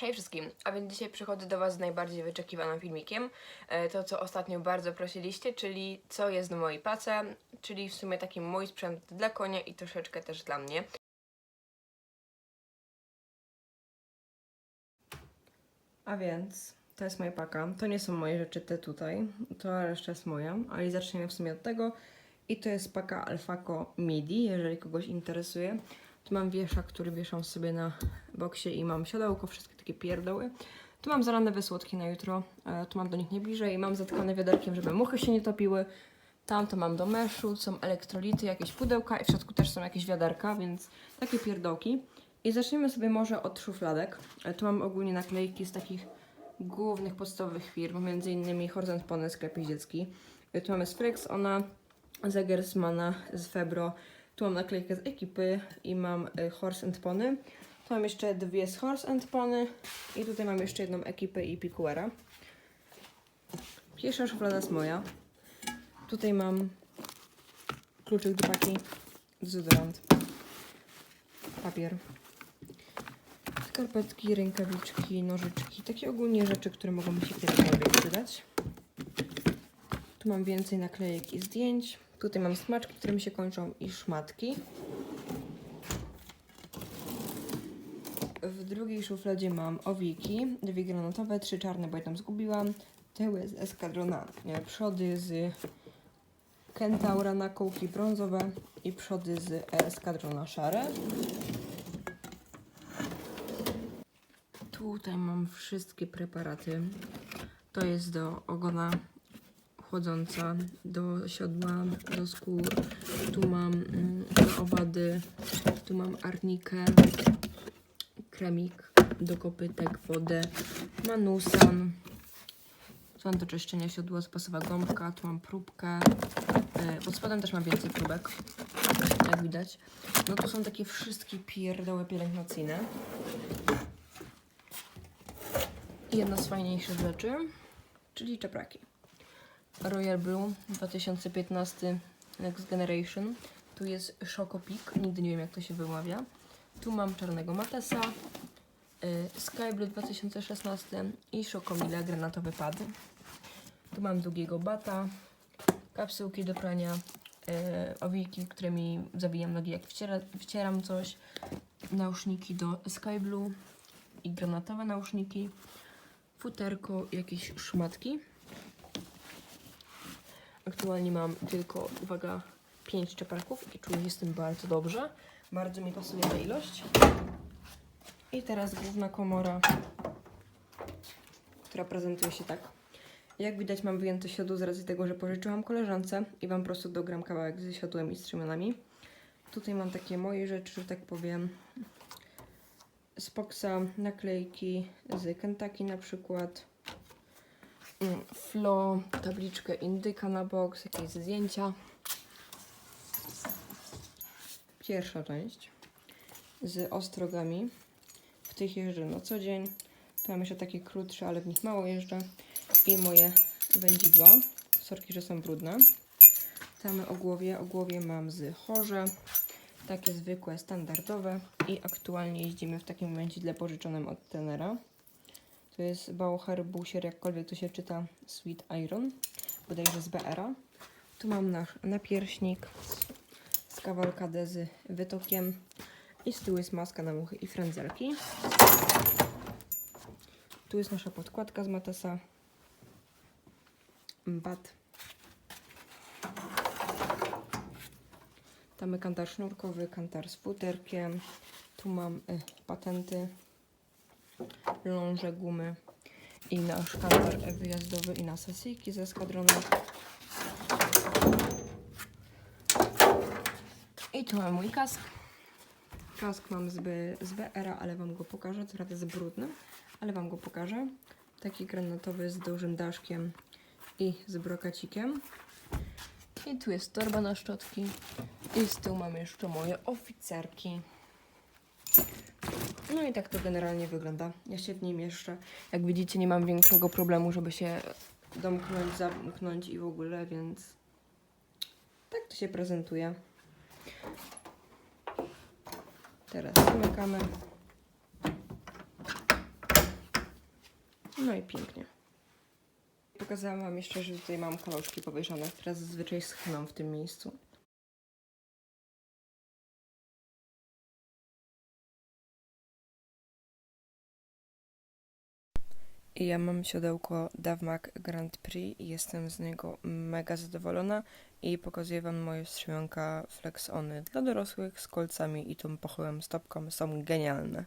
Hej wszystkim, a więc dzisiaj przychodzę do Was z najbardziej wyczekiwanym filmikiem. E, To, co ostatnio bardzo prosiliście, czyli co jest w mojej pace, czyli w sumie taki mój sprzęt dla konia i troszeczkę też dla mnie. A więc to jest moja paka. To nie są moje rzeczy te tutaj, to reszta jest moja, ale zaczniemy w sumie od tego. I to jest paka Alfaco MIDI, jeżeli kogoś interesuje. Tu mam wieszak, który wieszam sobie na boksie i mam siodełko, wszystkie takie pierdoły. Tu mam zalane wysłodki na jutro, e, tu mam do nich nie bliżej mam zatkane wiaderkiem, żeby muchy się nie topiły. Tam to mam do meszu, są elektrolity, jakieś pudełka i w środku też są jakieś wiaderka, więc takie pierdołki. I zaczniemy sobie może od szufladek. E, Tu mam ogólnie naklejki z takich głównych podstawowych firm, między innymi Horizon Pony, sklep dziecki. E, Tu mamy z Flexona, z Eggersmana, z Febro. Tu mam naklejkę z ekipy i mam Horse and Pony. Tu mam jeszcze dwie z Horse and Pony i tutaj mam jeszcze jedną ekipę i Pikuera. Pierwsza szuflada jest moja. Tutaj mam kluczyk do paki, dezodorant, papier, skarpetki, rękawiczki, nożyczki. Takie ogólnie rzeczy, które mogą mi się kiedykolwiek przydać. Tu mam więcej naklejek i zdjęć. Tutaj mam smaczki, które mi się kończą i szmatki. W drugiej szufladzie mam owiki, dwie granatowe, trzy czarne, bo je tam zgubiłam. Tyły z eskadrona, przody z Kentaura na kołki brązowe i przody z eskadrona szare. Tutaj mam wszystkie preparaty. To jest do ogona chłodząca, do siodła, do skór. Tu mam mm, owady, tu mam arnikę, kremik do kopytek, wodę, manusan. Mam do czyszczenia siodła, spasowa gąbka, tu mam próbkę. E, Pod spodem też mam więcej próbek, jak widać. No tu są takie wszystkie pierdoły pielęgnacyjne. I jedna z fajniejszych rzeczy, czyli czepraki. Royal Blue 2015 Next Generation. Tu jest Choco nigdy nie wiem jak to się wymawia. Tu mam czarnego Matesa, y, Sky Blue 2016 i Chocomila granatowy pad. Tu mam długiego bata, kapsułki do prania, y, owiki, którymi zawijam nogi jak wciera, wcieram coś, nauszniki do Sky Blue i granatowe nauszniki, futerko, jakieś szmatki. Aktualnie mam tylko, uwaga, 5 czepaków i czuję się z tym bardzo dobrze. Bardzo mi pasuje ta ilość. I teraz główna komora, która prezentuje się tak. Jak widać mam wyjęte siodło z racji tego, że pożyczyłam koleżance i Wam po prostu dogram kawałek ze siodłem i strzemionami. Tutaj mam takie moje rzeczy, że tak powiem. Z Poxa naklejki z Kentucky na przykład. Mm, Flo, tabliczkę indyka na box, jakieś zdjęcia. Pierwsza część z ostrogami. W tych jeżdżę na co dzień. Tu mam jeszcze takie krótsze, ale w nich mało jeżdżę. I moje wędzidła. Sorki, że są brudne. Tu mamy ogłowie. Ogłowie mam z chorze. Takie zwykłe, standardowe. I aktualnie jeździmy w takim wędzidle pożyczonym od tenera. To jest Bauer Busier, jakkolwiek to się czyta, Sweet Iron, bodajże z BR-a. Tu mam nasz napierśnik kawalkadę z wytokiem i z tyłu jest maska na muchy i frędzelki. Tu jest nasza podkładka z Matesa. Bat. Tam mamy kantar sznurkowy, kantar z futerkiem. Tu mam y, patenty ląże, gumy i nasz kantar wyjazdowy i na sesyjki ze skadronem. I tu mam mój kask. Kask mam z, B, z BR-a, ale Wam go pokażę. Co jest brudny, ale Wam go pokażę. Taki granatowy z dużym daszkiem i z brokacikiem. I tu jest torba na szczotki. I z tyłu mam jeszcze moje oficerki. No i tak to generalnie wygląda. Ja się w nim jeszcze, jak widzicie, nie mam większego problemu, żeby się domknąć, zamknąć i w ogóle, więc tak to się prezentuje. Teraz zamykamy. No i pięknie. Pokazałam Wam jeszcze, że tutaj mam kaloszki powieszone, które zazwyczaj schną w tym miejscu. I ja mam siodełko Davmac Grand Prix i jestem z niego mega zadowolona i pokazuję Wam moje strzemionka Flex Ony dla dorosłych z kolcami i tą pochyłą stopką. Są genialne.